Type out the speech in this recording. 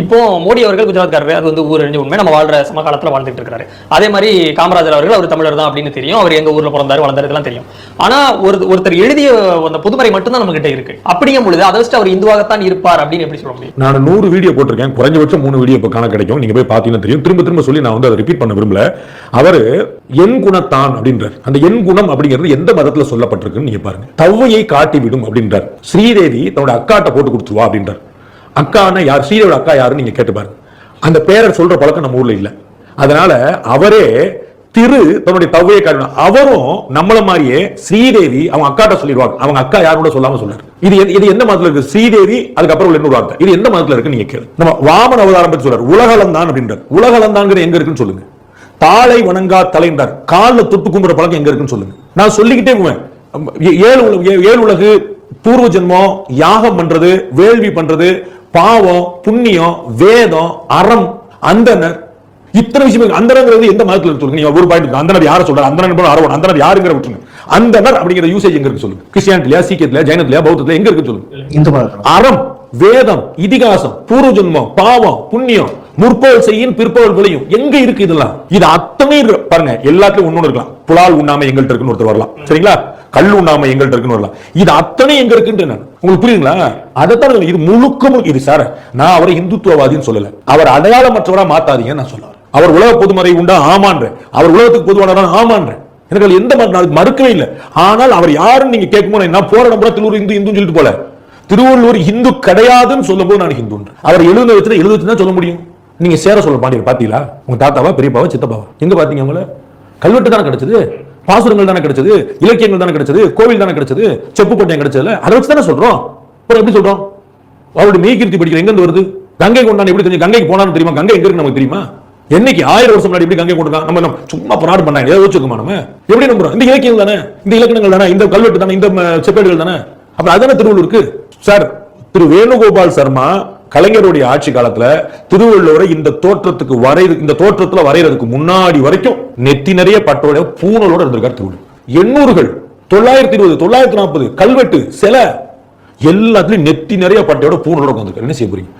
இப்போ மோடி அவர்கள் குஜராத்காரர் அது வந்து ஊர் அறிஞ்ச உண்மை. நம்ம வாழ்ற சமகாலத்துல வாழ்ந்துட்டு இருக்காரு. அதே மாதிரி காமராஜர் அவர்கள் அவர் தமிழர் தான் அப்படின்னு தெரியும். அவர் எங்க ஊர்ல பிறந்தாரு வளர்ந்தாரு இதெல்லாம் தெரியும். ஆனா ஒரு ஒருத்தர் எழுதிய அந்த புதுமறை மட்டும்தான் நம்ம கிட்ட இருக்கு. அப்படிங்கும் பொழுது அதை வச்சுட்டு அவர் இந்துவாகத்தான் இருப்பார் அப்படின்னு எப்படி சொல்ல முடியும்? நான் நூறு வீடியோ போட்டிருக்கேன். குறைஞ்சபட்சம் மூணு வீடியோ இப்போ காண கிடைக்கும். நீங்க போய் பார்த்தீங்கன்னா தெரியும். திரும்ப திரும்ப சொல்லி நான் வந்து அதை ரிப்பீட் பண்ண விரும்பல. அவரு என் குணத்தான் அப்படின்றார். அந்த என் குணம் அப்படிங்கிறது எந்த மதத்தில் சொல்லப்பட்டிருக்குன்னு நீங்க பாருங்க. தவ்வையை காட்டி விடும் அப்படின்றார். ஸ்ரீதேவி தன்னோட அக்காட்ட போட்டு கொடுத்துருவா அப்படின்றார். அக்கான்னா யார்? ஸ்ரீதேவியோட அக்கா யாருன்னு நீங்க கேட்டு பாருங்க. அந்த பேரை சொல்ற பழக்கம் நம்ம ஊர்ல இல்ல. அதனால அவரே திரு தன்னுடைய தவ்வையை காட்டணும் அவரும் நம்மள மாதிரியே ஸ்ரீதேவி அவங்க அக்காட்ட சொல்லிடுவாங்க. அவங்க அக்கா யாரோட சொல்லாம சொன்னார். இது இது எந்த மதத்துல இருக்கு? ஸ்ரீதேவி அதுக்கப்புறம் உள்ள இன்னொரு வார்த்தை. இது எந்த மதத்துல இருக்கு நீங்க கேளு நம்ம வாமன அவதாரம் பத்தி சொல்றாரு. உலகளந்தான் அப்படின்றார். உலகளந்தாங்கிற எங்க இருக்குன்னு சொல்லுங்க. தாளை வணங்கா தலைன்றார். காலில் தொட்டு கும்புற பழக்கம் எங்க இருக்குன்னு சொல்லுங்க. நான் சொல்லிக்கிட்டே போவேன். ஏழு உல- ஏழு உலகு பூர்வ ஜென்மம் யாகம் பண்றது வேள்வி பண்றது பாவம் புண்ணியம் வேதம் அறம் அந்தனர். இத்தனை விஷயம். அந்தனங்கிறது எந்த மதத்துல சொல்லுங்க? நீங்க ஒரு பாயிண்ட் அந்தனர் யார சொல்றாரு? அந்தனர் அரவன் அந்தனர் யாருங்கிற விட்டுருங்க. அந்தனர் அப்படிங்கிற யூசேஜ் எங்க இருக்கு சொல்லுங்க? கிறிஸ்டியானிட்டியா சீக்கியத்திலயா ஜெயினத்திலயா பௌத்தத்திலயா எங்க இருக்கு சொல்லுங்க? இந்து அறம் வேதம் இதிகாசம் பூர்வ ஜென்மம் பாவம் புண்ணியம் முற்போல் செய்யின் பிற்போல் விளையும். எங்க இருக்கு இதெல்லாம்? இது அத்தனை பாருங்க எல்லாத்துலயும் ஒண்ணு இருக்கலாம். புலால் உண்ணாம எங்கள்கிட்ட இருக்குன்னு ஒருத்தர் வரலாம். சரிங்களா? கல் உண்ணாம எங்கள்கிட்ட இருக்குன்னு வரலாம். இது அத்தனை எங்க இருக்குன்னு உங்களுக்கு புரியுங்களா அதைத்தான் இது முழுக்க இது சார் நான் அவரை இந்துத்துவவாதின்னு சொல்லல. அவர் அடையாளமற்றவரா மாத்தாதீங்கன்னு நான் சொல்ல அவர் உலக பொதுமறை உண்டா? ஆமான்ற அவர் உலகத்துக்கு பொதுவானவரா? ஆமான்ற எனக்கு எந்த மாதிரி மறுக்கவே இல்லை. ஆனால் அவர் யாருன்னு நீங்க கேட்கும்போது நான் போராடம் பூரா திருவூர் இந்து இந்துன்னு சொல்லிட்டு போல. திருவள்ளுவர் இந்து கிடையாதுன்னு சொல்லும்போது நான் ஹிந்து அவர் எழுத வச்சுட்டு எழுத வச்சு தான் சொல்ல முடியும். நீங்கள் சேர சொல்ல பாண்டியர் பார்த்தீங்களா உங்கள் தாத்தாவா பெரியப்பாவா சித்தப்பாவா? எங்கே பார்த்தீங்க அவங்கள? கல்வெட்டு தானே கிடைச்சது? பாசுரங்கள் தானே கிடைச்சது? இலக்கியங்கள் தானே கிடைச்சது? கோவில் தானே கிடைச்சது? செப்பு கோட்டையம் கிடைச்சதுல? அதை வச்சு தானே சொல்கிறோம் அப்புறம் எப்படி சொல்கிறோம் அவருடைய மெய்கிருத்தி படிக்கிற எங்கேருந்து வருது? கங்கை கொண்டான் எப்படி தெரியும் கங்கைக்கு போனான்னு தெரியுமா? கங்கை எங்க இருக்கு நமக்கு தெரியுமா? என்னைக்கு ஆயிரம் வருஷம் முன்னாடி எப்படி கங்கை கொண்டான் நம்ம நம்ம சும்மா போராடு பண்ணாங்க ஏதோ வச்சுக்கோமா நம்ம? எப்படி நம்புறோம்? இந்த இலக்கியம் தானே? இந்த இலக்கணங்கள் தானே? இந்த கல்வெட்டு தானே? இந்த செப்பேடுகள் தானே? அப்புறம் அதானே திருவள்ளூருக்கு? சார் திரு வேணுகோபால் சர்மா கலைஞருடைய ஆட்சி காலத்துல திருவள்ளுவரை இந்த தோற்றத்துக்கு வரை இந்த தோற்றத்துல வரைகிறதுக்கு முன்னாடி வரைக்கும் நெத்தி நிறைய பட்டோட பூனலோட இருந்திருக்கார் திருவள்ளுவர். எண்ணூறுகள் தொள்ளாயிரத்தி இருபது தொள்ளாயிரத்தி நாற்பது கல்வெட்டு சில எல்லாத்துலயும் நெத்தி நிறைய பட்டையோட பூனலோட உட்காந்துருக்காரு என்ன செய்ய போறீங்க?